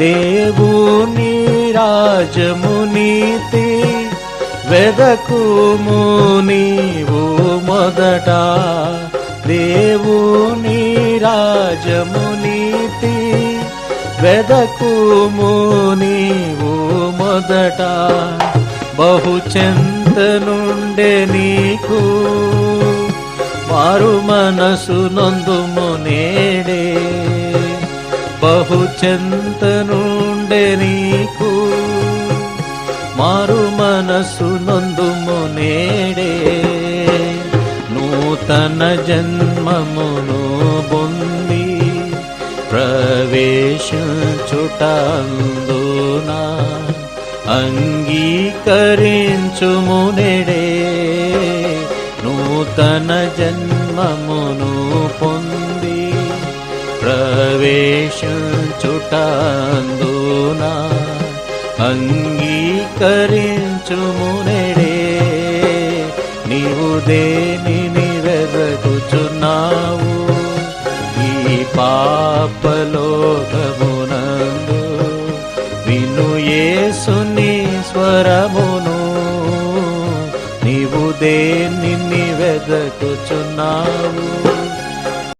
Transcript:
దేవుని రాజము నీతి వెదకుము నీవు మొదట. దేవుని రాజము నీతి వెదకుము నీవు మొదట. బహు చెంత నుండే నీకు మారు మనసు నొందుము నేడే ప్రభు చెంత నుండే నీకు మారు మనసు నొందుము నేడే. నూతన జన్మమును పొంది ప్రవేశించుటందునా అంగీకరించుము నేడే. నూతన జన్మమును పొంది ప్రవేశం ప్రవేశించుటందునా అంగీకరించుము నేడే. నీవు దేనిని వెదకుచున్నావు ఈ పాపలోకమునందు విను ఏసుని స్వరమును నీవు దేనిని వెదకుచున్నావు